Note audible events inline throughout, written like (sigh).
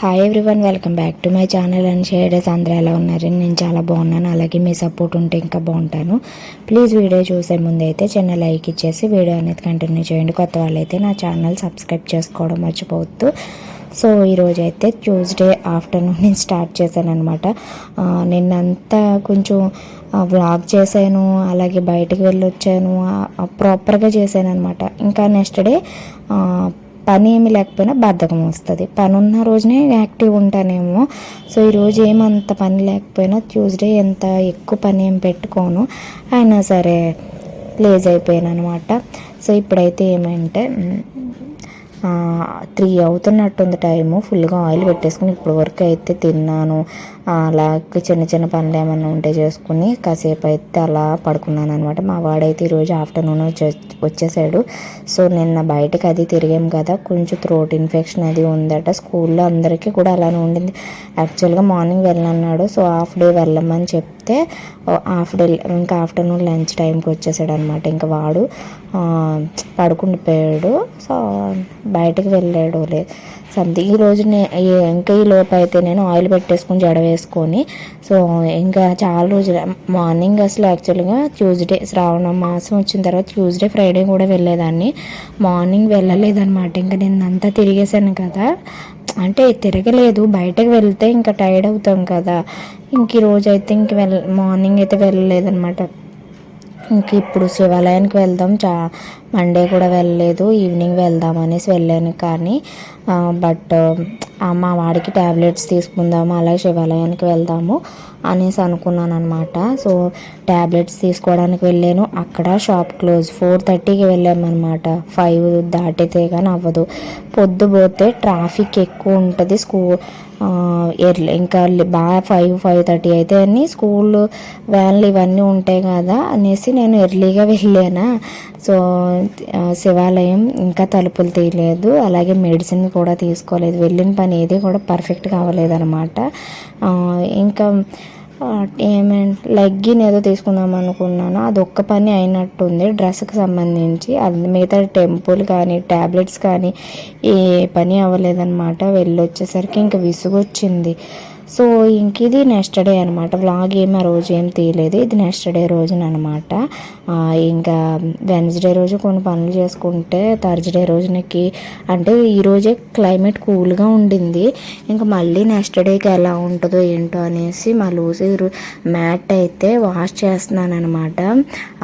Hi everyone welcome back to my channel and shaders అందరూ ఎలా ఉన్నారని నేను చాలా బాగున్నాను. అలాగే మీ సపోర్ట్ ఉంటే ఇంకా బాగుంటాను. ప్లీజ్ వీడియో చూసే ముందు అయితే చిన్న లైక్ ఇచ్చేసి వీడియో అనేది కంటిన్యూ చేయండి. కొత్త వాళ్ళైతే నా ఛానల్ సబ్స్క్రైబ్ చేసుకోవడం మర్చిపోవద్దు. సో ఈరోజు అయితే ట్యూస్డే ఆఫ్టర్నూన్ నేను స్టార్ట్ చేశాను అనమాట నిన్నంతా కొంచెం వ్లాగ్ చేశాను అలాగే బయటకు వెళ్ళొచ్చాను ప్రాపర్గా చేశాను అనమాట ఇంకా నెక్స్ట్ డే పని ఏమి లేకపోయినా బద్ధకం వస్తుంది. పని ఉన్న రోజునే యాక్టివ్ ఉంటానేమో. సో ఈరోజు ఏమంత పని లేకపోయినా ట్యూస్డే ఎంత ఎక్కువ పని ఏం పెట్టుకోను. అయినా సరే లేజ్ అయిపోయాను అనమాట సో ఇప్పుడైతే ఏమంటే త్రీ అవుతున్నట్టుంది టైము. ఫుల్గా ఆయిల్ పెట్టేసుకుని ఇప్పుడు వరకు అయితే తిన్నాను. అలా చిన్న చిన్న పనులు ఏమన్నా ఉంటే చేసుకుని కాసేపు అయితే అలా పడుకున్నాను అనమాట మా వాడైతే ఈరోజు ఆఫ్టర్నూన్ వచ్చే వచ్చేసాడు. సో నిన్న బయటకు అది తిరిగాం కదా కొంచెం థ్రోట్ ఇన్ఫెక్షన్ అది ఉందట. స్కూల్లో అందరికీ కూడా అలానే ఉండింది. యాక్చువల్గా మార్నింగ్ వెళ్ళన్నాడు సో హాఫ్ డే వెళ్ళమని చెప్తే హాఫ్ డే ఇంకా ఆఫ్టర్నూన్ లంచ్ టైంకి వచ్చేసాడు అనమాట ఇంకా వాడు పడుకుండిపోయాడు. సో బయటకు వెళ్ళాడు లేదు సంతి ఈ రోజు ఇంకా ఈ లోపు అయితే నేను ఆయిల్ పెట్టేసుకుని జడ వేసుకొని సో ఇంకా చాలా రోజులు మార్నింగ్ అసలు యాక్చువల్గా ట్యూస్డే శ్రావణ మాసం వచ్చిన తర్వాత ట్యూస్డే ఫ్రైడే కూడా వెళ్ళేదాన్ని. మార్నింగ్ వెళ్ళలేదన్నమాట. ఇంకా నేను అంతా తిరిగేసాను కదా. అంటే తిరగలేదు. బయటకు వెళ్తే ఇంకా టైర్డ్ అవుతాం కదా. ఇంక ఈరోజు అయితే ఇంక వెళ్ మార్నింగ్ అయితే వెళ్ళలేదన్నమాట. ఇంక ఇప్పుడు శివాలయానికి వెళ్దాం. చా మండే కూడా వెళ్ళలేదు ఈవినింగ్ వెళ్దాం అనేసి వెళ్ళాను కానీ బట్ మా వాడికి ట్యాబ్లెట్స్ తీసుకుందాము అలాగే శివాలయానికి వెళ్దాము అనేసి అనుకున్నాను అనమాట సో ట్యాబ్లెట్స్ తీసుకోవడానికి వెళ్ళాను. అక్కడ షాప్ క్లోజ్ ఫోర్ థర్టీకి వెళ్ళామన్నమాట. ఫైవ్ దాటితే కానీ అవ్వదు. పొద్దు పోతే ట్రాఫిక్ ఎక్కువ ఉంటుంది. స్కూల్ ఎర్లీ ఇంకా బాగా ఫైవ్ ఫైవ్ థర్టీ అయితే అని స్కూల్ వ్యాన్లు ఇవన్నీ ఉంటాయి కదా అనేసి నేను ఎర్లీగా వెళ్ళానా. సో శివాలయం ఇంకా తలుపులు తీయలేదు. అలాగే మెడిసిన్ కూడా తీసుకోలేదు. వెళ్ళిన పని ఏది కూడా పర్ఫెక్ట్గా అవ్వలేదన్నమాట ఇంకా ఏమంటే లెగ్గిన్ ఏదో తీసుకుందాం అనుకున్నాను. అది ఒక్క పని అయినట్టుంది. డ్రెస్కి సంబంధించి అది మిగతా టెంపుల్ కానీ ట్యాబ్లెట్స్ కానీ ఏ పని అవ్వలేదన్నమాట. వెళ్ళి వచ్చేసరికి ఇంకా విసుగొచ్చింది. సో ఇంక ఇది నెక్స్ట్ డే అనమాట వ్లాగ్ ఏమి ఆ రోజు ఏం తీయలేదు. ఇది నెక్స్ట్ డే రోజున అనమాట ఇంకా వెన్స్డే రోజు కొన్ని పనులు చేసుకుంటే థర్స్డే రోజునకి అంటే ఈరోజే క్లైమేట్ కూల్గా ఉండింది. ఇంకా మళ్ళీ నెక్స్ట్ డేకి ఎలా ఉంటుందో ఏంటో అనేసి మా లూసి మ్యాట్ అయితే వాష్ చేస్తున్నాను అనమాట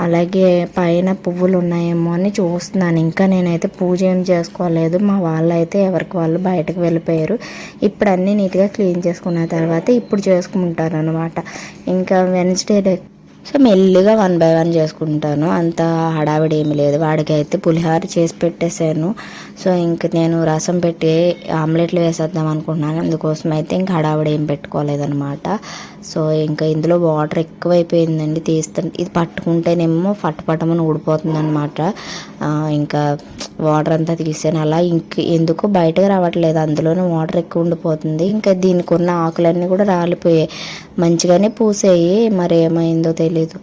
అలాగే పైన పువ్వులు ఉన్నాయేమో అని చూస్తున్నాను. ఇంకా నేనైతే పూజ ఏం చేసుకోలేదు. మా వాళ్ళు అయితే ఎవరికి వాళ్ళు బయటకు వెళ్ళిపోయారు. ఇప్పుడు అన్నీ నీట్గా క్లీన్ చేసుకున్న తర్వాత ఇప్పుడు చేసుకుంటారు అనమాట ఇంకా వెన్స్డే సో మెల్లిగా వన్ బై వన్ చేసుకుంటాను. అంత హడావిడి ఏమి లేదు. వాడికి అయితే పులిహార చేసి పెట్టేశాను. సో ఇంక నేను రసం పెట్టి ఆమ్లెట్లు వేసేద్దాం అనుకుంటున్నాను. అందుకోసం అయితే ఇంక హడావిడి ఏం పెట్టుకోలేదనమాట సో ఇంకా ఇందులో వాటర్ ఎక్కువైపోయిందండి తీస్తుంటే ఇది పట్టుకుంటేనేమో పట్టపట్టమని ఊడిపోతుంది అనమాట ఇంకా వాటర్ అంతా తీసాను అలా ఇంక ఎందుకో బయటకు రావట్లేదు. అందులోనే వాటర్ ఎక్కువ ఉండిపోతుంది. ఇంకా దీనికి ఉన్న ఆకులన్నీ కూడా రాలిపోయాయి. మంచిగానే పూసాయి. మరి ఏమైందో తెలీదు.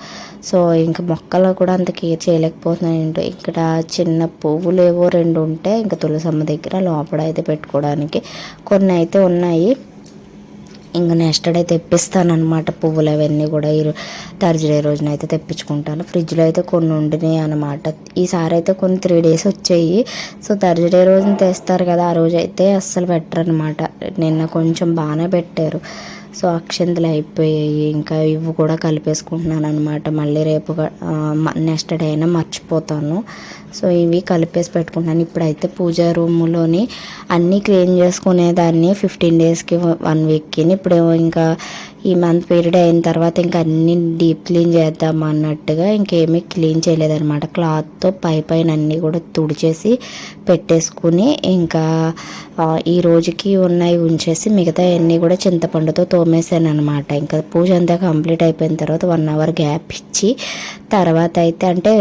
సో ఇంకా మొక్కలు కూడా అంత కేర్ చేయలేకపోతున్నాయి ఇక్కడ చిన్న పువ్వులు ఏవో రెండు ఉంటే ఇంకా తులసమ్మ దగ్గర లోపల అయితే పెట్టుకోవడానికి కొన్ని అయితే ఉన్నాయి. ఇంకా నెక్స్ట్ డే తెప్పిస్తానమాట పువ్వులు అవన్నీ కూడా. ఈ థర్స్డే రోజున అయితే తెప్పించుకుంటాను. ఫ్రిడ్జ్లో అయితే కొన్ని ఉండినాయి అనమాట ఈసారి అయితే కొన్ని త్రీ డేస్ వచ్చాయి. సో థర్స్డే రోజున తెస్తారు కదా ఆ రోజు అయితే అస్సలు పెట్టరు అనమాట నిన్న కొంచెం బాగానే పెట్టారు. సో అక్షంతలు అయిపోయాయి. ఇంకా ఇవి కూడా కలిపేసుకుంటున్నాను అనమాట మళ్ళీ రేపు నెక్స్ట్ డే అయినా మర్చిపోతాను. సో ఇవి కలిపేసి పెట్టుకుంటాను ఇప్పుడైతే పూజా రూమ్లోని అన్నీ క్లీన్ చేసుకునేదాన్ని ఫిఫ్టీన్ డేస్కి వన్ వీక్కి. ఇప్పుడు ఇంకా ఈ మంత్ పీరియడ్ అయిన తర్వాత ఇంకా అన్ని డీప్ క్లీన్ చేద్దాం అన్నట్టుగా ఇంకేమీ క్లీన్ చేయలేదన్నమాట. క్లాత్తో పై పైన అన్నీ కూడా తుడిచేసి పెట్టేసుకుని ఇంకా ఈ రోజుకి ఉన్నాయి ఉంచేసి మిగతా అన్నీ కూడా చింతపండుతో తోమేసాను అనమాట ఇంకా పూజ అంతా కంప్లీట్ అయిపోయిన తర్వాత వన్ అవర్ గ్యాప్ ఇచ్చి తర్వాత అయితే అంటే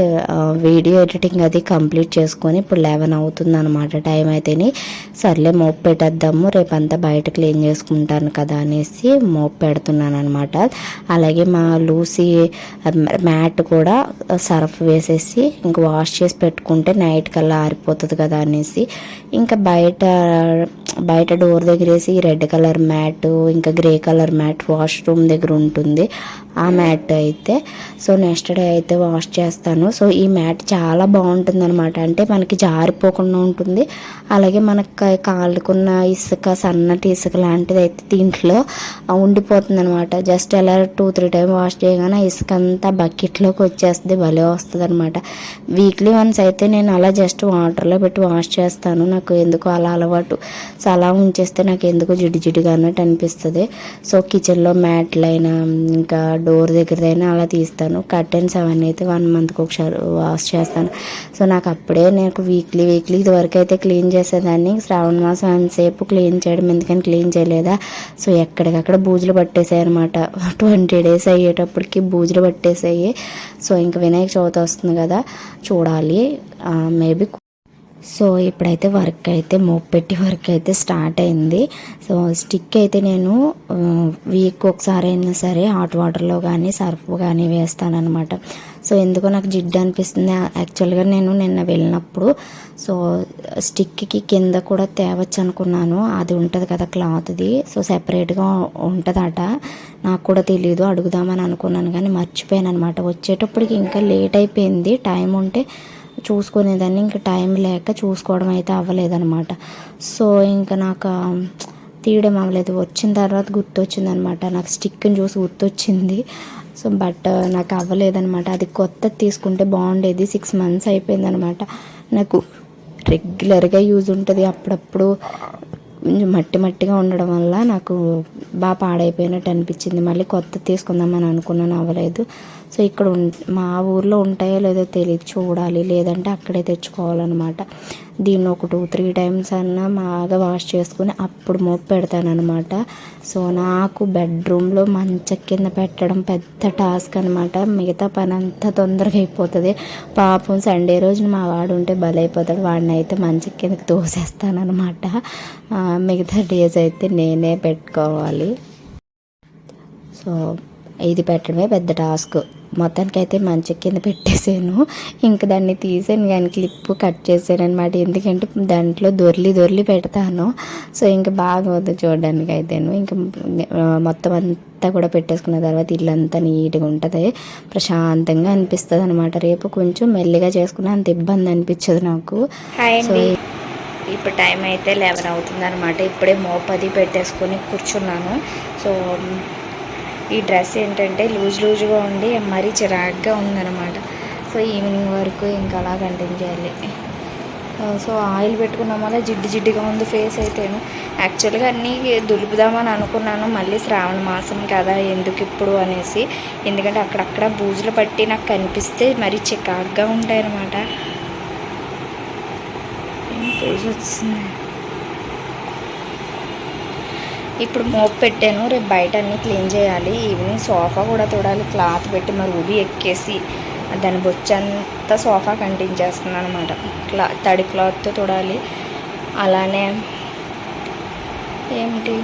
వీడియో ఎడిటింగ్ అది కంప్లీట్ చేసుకొని ఇప్పుడు లెవెన్ అవుతుంది అనమాట టైం అయితేని సర్లే మోప్ పెట్టేద్దాము రేపంతా బయట క్లీన్ చేసుకుంటాను కదా అనేసి మోప్ పెడుతున్నాను అనమాట అలాగే మా లూసీ మ్యాట్ కూడా సర్ఫ్ వేసేసి ఇంకా వాష్ చేసి పెట్టుకుంటే నైట్ కల్లా ఆరిపోతుంది కదా అనేసి ఇంకా బయట బయట డోర్ దగ్గర వేసి రెడ్ కలర్ మ్యాట్ ఇంకా గ్రే కలర్ మ్యాట్ వాష్రూమ్ దగ్గర ఉంటుంది. ఆ మ్యాట్ అయితే సో నెక్స్ట్ డే అయితే వాష్ చేస్తాను. సో ఈ మ్యాట్ చాలా బాగుంటుంది అనమాట అంటే మనకి జారిపోకుండా ఉంటుంది. అలాగే మనకు కాలుకున్న ఇసుక సన్నటి ఇసుక లాంటిది అయితే దీంట్లో ఉండిపోతుంది అనమాట జస్ట్ ఎలా టూ త్రీ టైం వాష్ చేయగానే ఇసుక అంతా బకెట్లోకి వచ్చేస్తుంది. భలే వస్తుంది అనమాట వీక్లీ వన్స్ అయితే నేను అలా జస్ట్ వాటర్లో పెట్టి వాష్ చేస్తాను. నాకు ఎందుకు అలా అలవాటు. సో అలా ఉంచేస్తే నాకు ఎందుకు జిడ్డు జిడ్డుగా అన్నట్టు అనిపిస్తుంది. సో కిచెన్లో మ్యాట్లైనా ఇంకా డోర్ దగ్గరదైనా అలా తీస్తాను. కర్టెన్స్ అవన్నీ అయితే వన్ మంత్కి ఒకసారి వాష్ చేస్తాను. సో నాకు అప్పుడే నాకు వీక్లీ వీక్లీ ఇదివరకు అయితే క్లీన్ చేసేదాన్ని. శ్రావణ మాసం అంతసేపు క్లీన్ చేయడం ఎందుకని క్లీన్ చేయలేదా? సో ఎక్కడికక్కడ బూజులు పట్టేసాయి అనమాట (laughs) ట్వంటీ డేస్ అయ్యేటప్పటికి బూజులు పట్టేసాయి. సో ఇంకా వినాయక చవితి వస్తుంది కదా చూడాలి. మేబీ సో ఇప్పుడైతే వర్క్ అయితే మోపెట్టి వర్క్ అయితే స్టార్ట్ అయింది. సో స్టిక్ అయితే నేను వీక్ ఒకసారి అయినా సరే హాట్ వాటర్లో కానీ సర్ఫ్ కానీ వేస్తానమాట సో ఎందుకో నాకు జిడ్డు అనిపిస్తుంది. యాక్చువల్గా నేను నిన్న వెళ్ళినప్పుడు సో స్టిక్కి కింద కూడా తేవచ్చు అనుకున్నాను అది ఉంటుంది కదా క్లాత్ది. సో సెపరేట్గా ఉంటుందట. నాకు కూడా తెలియదు అడుగుదామని అనుకున్నాను కానీ మర్చిపోయాను అనమాట వచ్చేటప్పటికి ఇంకా లేట్ అయిపోయింది. టైం ఉంటే చూసుకునేదాన్ని. ఇంకా టైం లేక చూసుకోవడం అయితే అవ్వలేదన్నమాట. సో ఇంకా నాకు తీయడం అవ్వలేదు. వచ్చిన తర్వాత గుర్తొచ్చింది అనమాట నాకు స్టిక్ని చూసి గుర్తొచ్చింది. సో బట్ నాకు అవ్వలేదనమాట అది కొత్తది తీసుకుంటే బాగుండేది. సిక్స్ మంత్స్ అయిపోయిందనమాట నాకు రెగ్యులర్గా యూజ్ ఉంటుంది. అప్పుడప్పుడు కొంచెం మట్టి మట్టిగా ఉండడం వల్ల నాకు బాగా పాడైపోయినట్టు అనిపించింది. మళ్ళీ కొత్త తీసుకుందామని అనుకున్నాను. అవ్వలేదు. సో ఇక్కడ ఉం- మా ఊర్లో ఉంటాయో లేదో తెలియదు చూడాలి. లేదంటే అక్కడే తెచ్చుకోవాలన్నమాట. దీన్ని ఒక టూ త్రీ టైమ్స్ అన్నా బాగా వాష్ చేసుకుని అప్పుడు మోపు పెడతానమాట సో నాకు బెడ్రూమ్లో మంచ కింద పెట్టడం పెద్ద టాస్క్ అనమాట మిగతా పని అంతా తొందరగా అయిపోతుంది. పాపం సండే రోజున మా వాడు ఉంటే బలైపోతాడు. వాడిని అయితే మంచ కిందకి తోసేస్తానమాట మిగతా డేస్ అయితే నేనే పెట్టుకోవాలి. సో ఇది పెట్టడమే పెద్ద టాస్క్. మొత్తానికి అయితే మంచి కింద పెట్టేసాను ఇంకా దాన్ని తీసాను కానీ క్లిప్ కట్ చేశాను అనమాట ఎందుకంటే దాంట్లో దొర్లి దొర్లి పెడతాను. సో ఇంకా బాగా అవుతుంది చూడడానికి అయితేను ఇంకా మొత్తం అంతా కూడా పెట్టేసుకున్న తర్వాత ఇల్లంతా నీట్గా ఉంటుంది. ప్రశాంతంగా అనిపిస్తుంది అనమాట రేపు కొంచెం మెల్లిగా చేసుకున్న అంత ఇబ్బంది అనిపించదు నాకు. సో ఇప్పుడు టైం అయితే లెవెన్ అవుతుంది అనమాట ఇప్పుడే మోపది పెట్టేసుకొని కూర్చున్నాను. సో ఈ డ్రెస్ ఏంటంటే లూజ్ లూజ్గా ఉండి మరీ చిరాగ్గా ఉందన్నమాట. సో ఈవినింగ్ వరకు ఇంకా అలా కంటిన్యూ చేయాలి. సో ఆయిల్ పెట్టుకున్నాం వల్ల జిడ్డు జిడ్డుగా ఉంది ఫేస్ అయితేను. యాక్చువల్గా అన్నీ దులుపుదామని అనుకున్నాను మళ్ళీ శ్రావణ మాసం కదా ఎందుకు ఇప్పుడు అనేసి. ఎందుకంటే అక్కడక్కడ బూజులు పట్టి నాకు కనిపిస్తే మరీ చికాగ్గా ఉంటాయి అనమాట వచ్చింది ఇప్పుడు మోపు పెట్టాను. రేపు బయట అన్ని క్లీన్ చేయాలి. ఈవినింగ్ సోఫా కూడా తోడాలి. క్లాత్ పెట్టి మరి ఉబి ఎక్కేసి దాని బొచ్చంతా సోఫా కంటించేస్తుంది అనమాట క్లా తడి క్లాత్తో తోడాలి. అలానే ఏమిటి?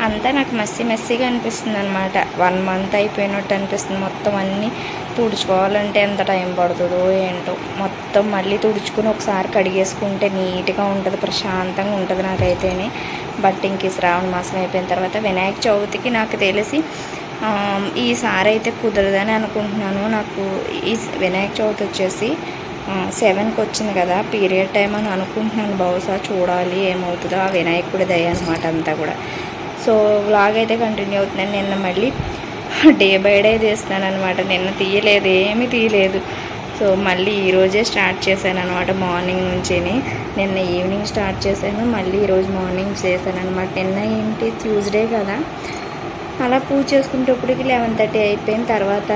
అంతా నాకు మస్సి మెస్సీగా అనిపిస్తుంది అనమాట వన్ మంత్ అయిపోయినట్టు అనిపిస్తుంది. మొత్తం అన్నీ తుడుచుకోవాలంటే ఎంత టైం పడుతుందో ఏంటో. మొత్తం మళ్ళీ తుడుచుకుని ఒకసారి కడిగేసుకుంటే నీట్గా ఉంటుంది ప్రశాంతంగా ఉంటుంది నాకైతేనే. బట్ ఇంక ఈ శ్రావణ మాసం అయిపోయిన తర్వాత వినాయక చవితికి నాకు తెలిసి ఈసారి అయితే కుదరదని అనుకుంటున్నాను. నాకు ఈ వినాయక చవితి వచ్చేసి సెవెన్కి వచ్చింది కదా పీరియడ్ టైం అని అనుకుంటున్నాను. బహుశా చూడాలి ఏమవుతుందో ఆ వినాయకుడి దయ అనమాట అంతా కూడా. సో వ్లాగ్ అయితే కంటిన్యూ అవుతుందని నిన్న మళ్ళీ డే బై డే చేస్తున్నాను అనమాట నిన్న తీయలేదు ఏమీ తీయలేదు. సో మళ్ళీ ఈరోజే స్టార్ట్ చేశాను అనమాట మార్నింగ్ నుంచిని. నిన్న ఈవినింగ్ స్టార్ట్ చేశాను మళ్ళీ ఈరోజు మార్నింగ్ చేశాను అనమాట నిన్న ఏంటి? ట్యూస్డే కదా. అలా పూజ చేసుకునేటప్పటికి లెవెన్ థర్టీ అయిపోయిన తర్వాత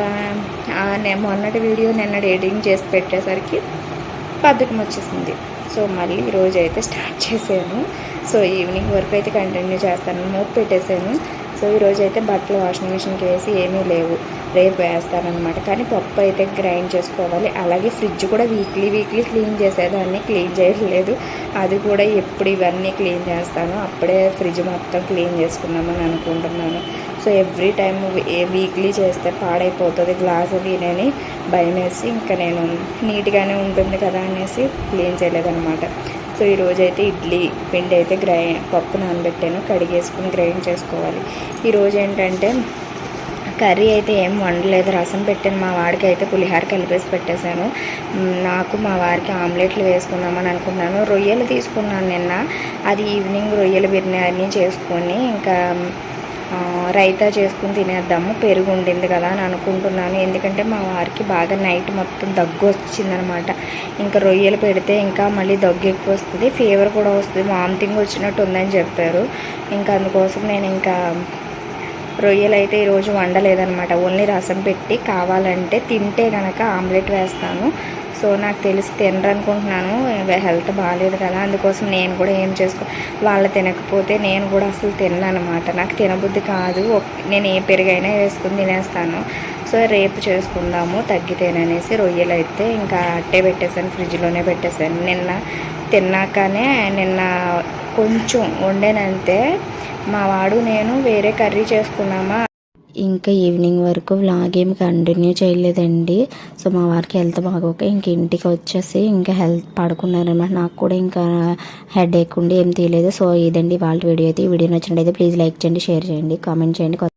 మొన్నటి వీడియో నిన్న ఎడిటింగ్ చేసి పెట్టేసరికి పద్ధకం వచ్చేసింది. సో మళ్ళీ ఈరోజు అయితే స్టార్ట్ చేశాను. సో ఈవినింగ్ వరకు అయితే కంటిన్యూ చేస్తాను. మూపు పెట్టేశాను. సో ఈరోజు అయితే బట్టలు వాషింగ్ మిషన్కి వేసి ఏమీ లేవు. రేపు వేస్తానమాట కానీ పప్పు అయితే గ్రైండ్ చేసుకోవాలి. అలాగే ఫ్రిడ్జ్ కూడా వీక్లీ వీక్లీ క్లీన్ చేసేదాన్ని. క్లీన్ చేయట్లేదు అది కూడా ఎప్పుడు ఇవన్నీ క్లీన్ చేస్తాను. అప్పుడే ఫ్రిడ్జ్ మొత్తం క్లీన్ చేసుకుందామని అనుకుంటున్నాను. So every time a weekly చేస్తే పాడైపోతుంది. గ్లాస్ తినని భయం వేసి ఇంకా నేను నీట్గానే ఉంటుంది కదా అనేసి క్లీన్ చేయలేదన్నమాట. సో ఈరోజైతే ఇడ్లీ పిండి అయితే గ్రై పప్పు నానబెట్టాను. కడిగేసుకుని గ్రైండ్ చేసుకోవాలి. ఈరోజు ఏంటంటే కర్రీ అయితే ఏం వండలేదు. రసం పెట్టాను మా వాడికి అయితే పులిహార కలిపేసి పెట్టేశాను. నాకు మా వారికి ఆమ్లెట్లు వేసుకుందామని అనుకున్నాను. రొయ్యలు తీసుకున్నాను నిన్న. అది ఈవినింగ్ రొయ్యల బిర్యానీ చేసుకొని ఇంకా రైతా చేసుకుని తినేద్దాము. పెరుగు ఉండింది కదా అని అనుకుంటున్నాను. ఎందుకంటే మా వారికి బాగా నైట్ మొత్తం దగ్గు వచ్చిందనమాట. ఇంకా రొయ్యలు పెడితే ఇంకా మళ్ళీ దగ్గు ఎక్కువ వస్తుంది. ఫీవర్ కూడా వస్తుంది. వామిటింగ్ వచ్చినట్టు ఉందని చెప్పారు. ఇంకా అందుకోసం నేను ఇంకా రొయ్యలు అయితే ఈరోజు వండలేదనమాట ఓన్లీ రసం పెట్టి కావాలంటే తింటే కనుక ఆమ్లెట్ వేస్తాను. సో నాకు తెలిసి తినరనుకుంటున్నాను. హెల్త్ బాగాలేదు కదా అందుకోసం నేను కూడా ఏం చేసుకో వాళ్ళు తినకపోతే నేను కూడా అసలు తిన్నాను నాకు తినబుద్ధి కాదు. నేను ఏ పెరుగైనా వేసుకుని తినేస్తాను. సో రేపు చేసుకుందాము తగ్గితేననేసి రొయ్యలు అయితే ఇంకా అట్టే పెట్టేశాను ఫ్రిడ్జ్లోనే పెట్టేశాను. నిన్న తిన్నాకనే నిన్న కొంచెం వండానంతే మా వాడు నేను వేరే కర్రీ చేసుకున్నామా ఇంకా ఈవినింగ్ వరకు వ్లాగ్ ఏమి కంటిన్యూ చేయలేదండి. సో మా వారికి హెల్త్ బాగోక ఇంక ఇంటికి వచ్చేసి ఇంకా హెల్త్ పడుకున్నారనమాట. నాకు కూడా ఇంకా హెడ్ ఎక్కుండి ఏం తీయలేదు. సో ఇదండి వాళ్ళ వీడియో అయితే. ఈ వీడియో నచ్చినట్టయితే ప్లీజ్ లైక్ చేయండి షేర్ చేయండి కామెంట్ చేయండి.